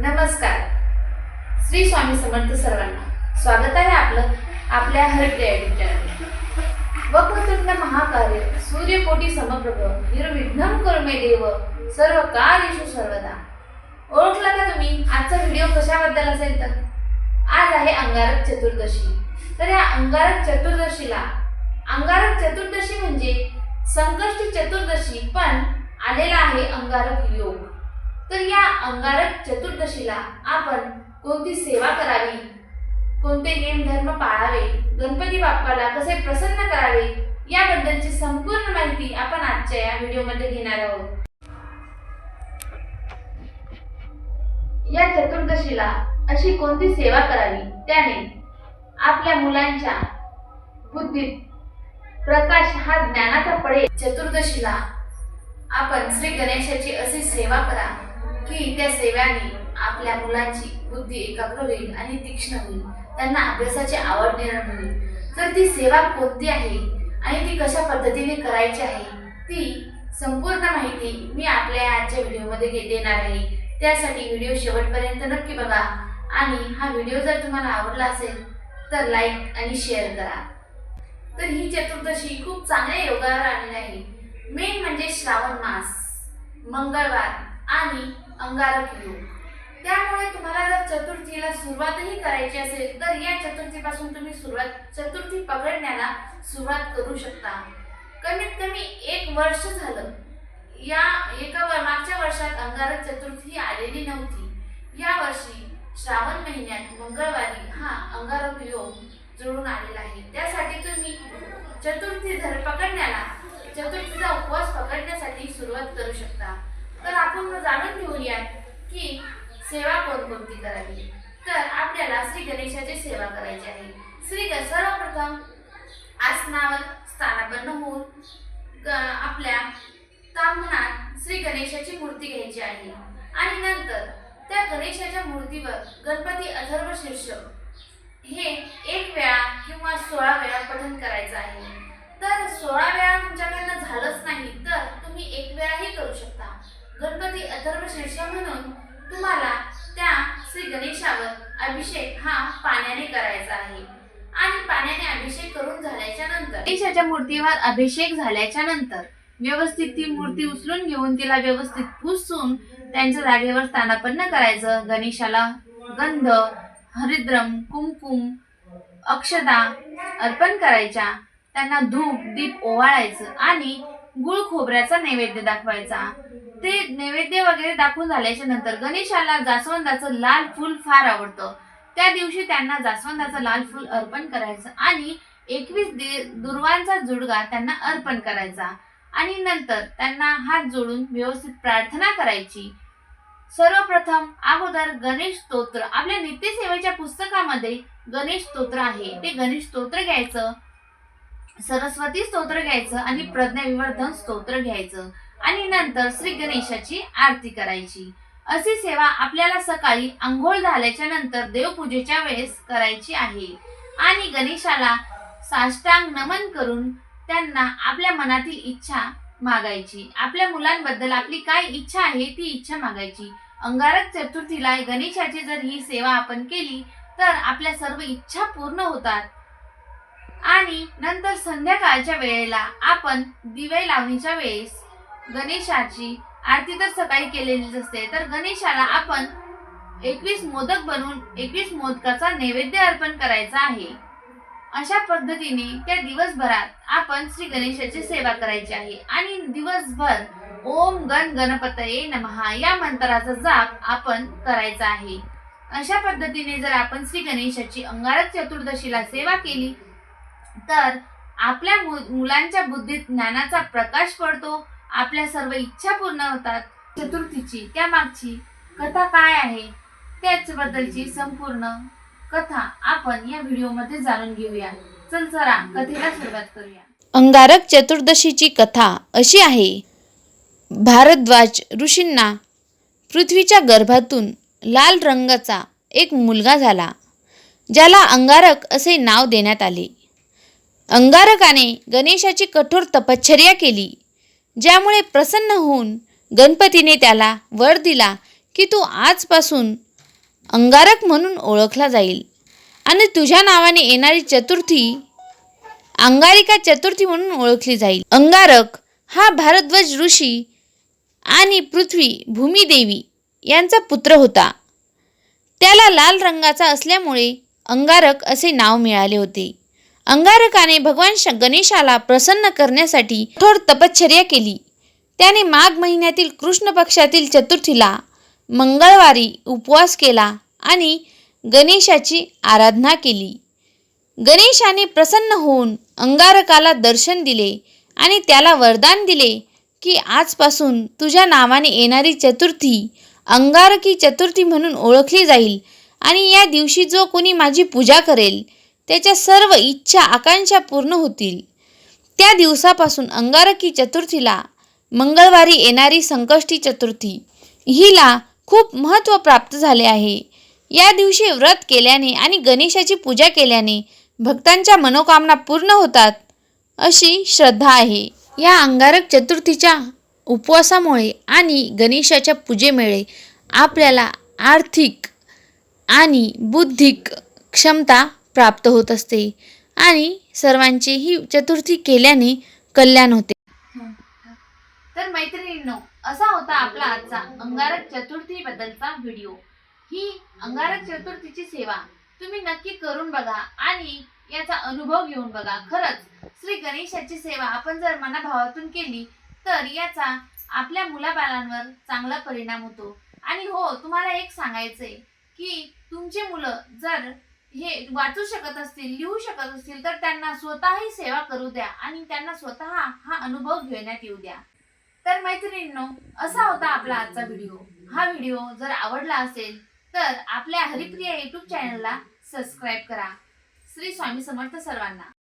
नमस्कार. श्री स्वामी समर्थ सर्वांना स्वागत आहे आपलं आपल्या हरिप्रिया वक्रतुंड महाकार्य सूर्यकोटी समप्रभ निर्विघ्नं कर्मे देव सर्व कार्येषु सर्वदा. ओळखला का तुम्ही? आजचा व्हिडिओ कशाबद्दल असेल तर? आज आहे अंगारक चतुर्दशी. तर या अंगारक चतुर्दशीला अंगारक चतुर्दशी म्हणजे संकष्टी चतुर्दशी पण आलेला आहे अंगारक योग. तर या अंगारक चतुर्दशीला आपण कोणती सेवा करावी? कोणते नियम धर्म पाळावे? गणपती बाप्पाला कसे प्रसन्न करावे? याबद्दलची संपूर्ण माहिती आपण आजच्या या व्हिडिओमध्ये घेणार आहोत. या चतुर्दशीला अशी कोणती सेवा करावी? त्याने आपल्या मुलांच्या बुद्धीत प्रकाश हा ज्ञानाचा पडे चतुर्दशीला आपण श्री गणेशाची अशी सेवा करा. की त्या सेव्याने आपल्या मुलांची बुद्धी एकाग्र होईल आणि तीक्ष्ण होईल. त्यांना अभ्यासाची आवड निर्माण होईल. तर ती सेवा कोणती आहे आणि ती कशा पद्धतीने करायची आहे ती संपूर्ण माहिती मी आपल्या आजच्या व्हिडिओमध्ये घे- देणार आहे. त्यासाठी व्हिडिओ शेवटपर्यंत नक्की बघा. आणि हा व्हिडिओ जर तुम्हाला आवडला असेल तर लाईक आणि शेअर करा. तर ही चतुर्दशी खूप चांगल्या योगावर आलेली आहे. मेन म्हणजे श्रावण मास. मंगळवार आणि अंगारक योग त्यामुळे तुम्हाला जर चतुर्थीला सुरुवातही करायची असेल तर या चतुर्थीपासून तुम्ही सुरुवात चतुर्थी पकडण्याला सुरुवात करू शकता. कमीत कमी एक वर्ष झालं. या एका वर- मागच्या वर्षात अंगारक चतुर्थी आलेली नव्हती. या वर्षी श्रावण महिन्यात मंगळवारी हा अंगारक योग जुळून आलेला आहे. त्यासाठी तुम्ही चतुर्थी धर पकडण्याला चतुर्थीचा उपवास पकडण्यासाठी सुरुवात करू शकता. आपण जाणून घेऊया की सेवा कोणकोणती करावी. तर आपल्याला श्री गणेशाची सेवा करायची आहे. श्री सर्वप्रथम आसनावर स्थानापन्न होऊन ग- आपल्या तांबणात श्री गणेशाची मूर्ती घ्यायची आहे. आणि नंतर त्या गणेशाच्या मूर्तीवर गणपती अथर्व शीर्ष हे एक वेळा किंवा सोळा वेळा पठण करायचं आहे. तर सोळा वेळा तुमच्याकडनं झालंच नाही तर तुम्ही एक वेळाही गणपती अथर्व शीर्ष म्हणून तुम्हाला त्या श्री गणेशावर अभिषेक हा पाण्याने करायचा आहे. आणि पाण्याने अभिषेक करून झाल्याच्यानंतर गणेशाच्या मूर्तीवर अभिषेक झाल्याच्यानंतर व्यवस्थित ती मूर्ती उचलून घेऊन तिला व्यवस्थित पुसून त्यांच्या जागेवर स्थानापन्न करायचं. गणेशाला गंध हरिद्रम कुमकुम अक्षदा अर्पण करायच्या. त्यांना धूप दीप ओवाळायचं आणि गुळ खोबऱ्याचा नैवेद्य दाखवायचा. ते नैवेद्य वगैरे दाखवून झाल्याच्यानंतर गणेशाला जास्वंदाचं लाल फूल फार आवडतं. त्या दिवशी त्यांना जास्वंदाचं लाल फूल अर्पण करायचं आणि एकवीस दुर्वांचा जुडगा त्यांना अर्पण करायचा. आणि नंतर त्यांना हात जोडून व्यवस्थित प्रार्थना करायची. सर्वप्रथम अगोदर गणेश स्तोत्र आपल्या नित्यसेवेच्या पुस्तकामध्ये गणेश स्तोत्र आहे. ते गणेश स्तोत्र घ्यायचं सरस्वती स्तोत्र घ्यायचं आणि प्रज्ञाविवर्धन स्तोत्र घ्यायचं. आणि नंतर श्री गणेशाची आरती करायची. अशी सेवा आपल्याला सकाळी आंघोळ झाल्याच्यानंतर देवपूजेच्या वेळेस करायची आहे. आणि गणेशाला साष्टांग नमन करून त्यांना आपल्या मनातील इच्छा मागायची. आपल्या मुलांबद्दल आपली काय इच्छा आहे ती इच्छा मागायची. अंगारक चतुर्थीला गणेशाची जर ही सेवा आपण केली तर आपल्या सर्व इच्छा पूर्ण होतात. आणि नंतर संध्याकाळच्या वेळेला आपण दिवे लावणीच्या वेळेस गणेशाची आरती तर सकाळी केलेलीच असते. तर गणेशाला आपण एकवीस मोदक बनवून एकवीस मोदकाचा नैवेद्य अर्पण करायचा आहे. अशा पद्धतीने त्या दिवसभरात आपण श्री गणेशाची सेवा करायची आहे. आणि दिवसभर ओम गण गणपतये नमहा या मंत्राचा जाप आपण करायचा आहे. अशा पद्धतीने जर आपण श्री गणेशाची अंगारक चतुर्दशीला सेवा केली तर आपल्या मु- मुलांच्या बुद्धीत ज्ञानाचा प्रकाश पडतो. आपल्या सर्व इच्छा पूर्ण होतात. चतुर्थीची त्या मागची कथा काय आहे? त्याचबद्दलची संपूर्ण कथा आपण या व्हिडिओमध्ये जाणून घेऊया. चल चला कथेला सुरुवात करूया. अंगारक चतुर्दशीची कथा अशी आहे. भारद्वाज ऋषींना पृथ्वीच्या गर्भातून लाल रंगाचा एक मुलगा झाला ज्याला अंगारक असे नाव देण्यात आले. अंगारकाने गणेशाची कठोर तपश्चर्या केली. ज्यामुळे प्रसन्न होऊन गणपतीने त्याला वर दिला की तू आजपासून अंगारक म्हणून ओळखला जाईल. आणि तुझ्या नावाने येणारी चतुर्थी अंगारिका चतुर्थी म्हणून ओळखली जाईल. अंगारक हा भारद्वाज ऋषी आणि पृथ्वी भूमिदेवी यांचा पुत्र होता. त्याला लाल रंगाचा असल्यामुळे अंगारक असे नाव मिळाले होते. अंगारकाने भगवान गणेशाला प्रसन्न करण्यासाठी कठोर तपश्चर्या केली. त्याने माघ महिन्यातील कृष्ण पक्षातील चतुर्थीला मंगळवारी उपवास केला आणि गणेशाची आराधना केली. गणेशाने प्रसन्न होऊन अंगारकाला दर्शन दिले आणि त्याला वरदान दिले की आजपासून तुझ्या नावाने येणारी चतुर्थी अंगारकी चतुर्थी म्हणून ओळखली जाईल आणि या दिवशी जो कोणी माझी पूजा करेल त्याच्या सर्व इच्छा आकांक्षा पूर्ण होतील. त्या दिवसापासून अंगारकी चतुर्थीला मंगळवारी येणारी संकष्टी चतुर्थी हिला खूप महत्त्व प्राप्त झाले आहे. या दिवशी व्रत केल्याने आणि गणेशाची पूजा केल्याने भक्तांच्या मनोकामना पूर्ण होतात अशी श्रद्धा आहे. या अंगारक चतुर्थीच्या उपवासामुळे आणि गणेशाच्या पूजेमुळे आपल्याला आर्थिक आणि बुद्धिक क्षमता प्राप्त होत असते. आणि सर्वांचीही चतुर्थी केल्याने कल्याण होते. तर मैत्रिणींनो असा होता आपला आजचा अंगारक चतुर्थी बद्दलचा व्हिडिओ. ही अंगारक चतुर्थीची सेवा तुम्ही नक्की करून बघा आणि याचा अनुभव घेऊन बघा. खरंच श्री गणेशाची सेवा आपण जर मनाभावातून केली तर याचा आपल्या मुलाबाळांवर चांगला परिणाम होतो. आणि हो तुम्हाला एक सांगायचंय की तुमचे मुलं जर हे वाचू शकत असतील लिहू शकत असतील तर त्यांना स्वतःही सेवा करू द्या आणि त्यांना स्वतः हा अनुभव घेण्यात येऊ द्या. तर मैत्रिणींनो असा होता आपला आजचा व्हिडिओ. हा व्हिडिओ जर आवडला असेल तर आपल्या हरिप्रिया युट्यूब चॅनलला सबस्क्राईब करा. श्री स्वामी समर्थ सर्वांना.